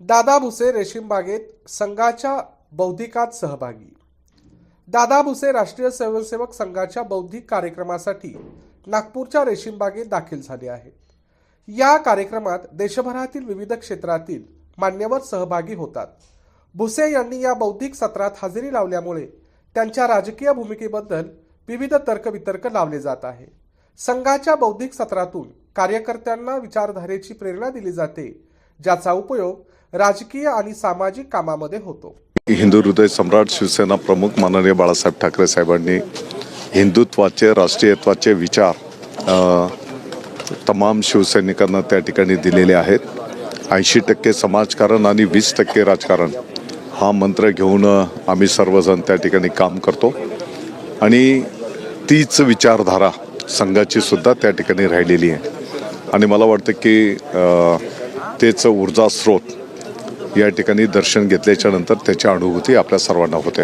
दादा भुसे रेशीम बागेत संघाच्या बौद्धिकात सहभागी. दादा भुसे राष्ट्रीय स्वयंसेवक संघाच्या बौद्धिक कार्यक्रमासाठी नागपूरच्या रेशीम बागेत दाखल झाले आहेत या कार्यक्रमात देशभरातील विविध क्षेत्रातील मान्यवर सहभागी होतात. भुसे यांनी या बौद्धिक सत्रात हजेरी लावल्यामुळे त्यांच्या राजकीय भूमिकेबद्दल विविध तर्कवितर्क लावले जात आहे. संघाच्या बौद्धिक सत्रातून कार्यकर्त्यांना विचारधारेची प्रेरणा दिली जाते ज्याचा उपयोग राजकीय आणि सामाजिक कामामध्ये होतो. हिंदू हृदय सम्राट शिवसेना प्रमुख माननीय बाळासाहेब ठाकरे साहेबांनी हिंदुत्वाचे राष्ट्रीयत्वाचे विचार तमाम शिवसैनिकांना त्या ठिकाणी दिलेले आहेत. ऐंशी टक्के समाजकारण आणि वीस टक्के राजकारण हा मंत्र घेऊन आम्ही सर्वजण त्या ठिकाणी काम करतो. आणि तीच विचारधारा संघाची सुद्धा त्या ठिकाणी राहिलेली आहे. आणि मला वाटतं की तेच ऊर्जा स्रोत या ठिकाणी दर्शन घेतल्याच्या नंतर त्याची अनुभूती आपल्या सर्वांना होते.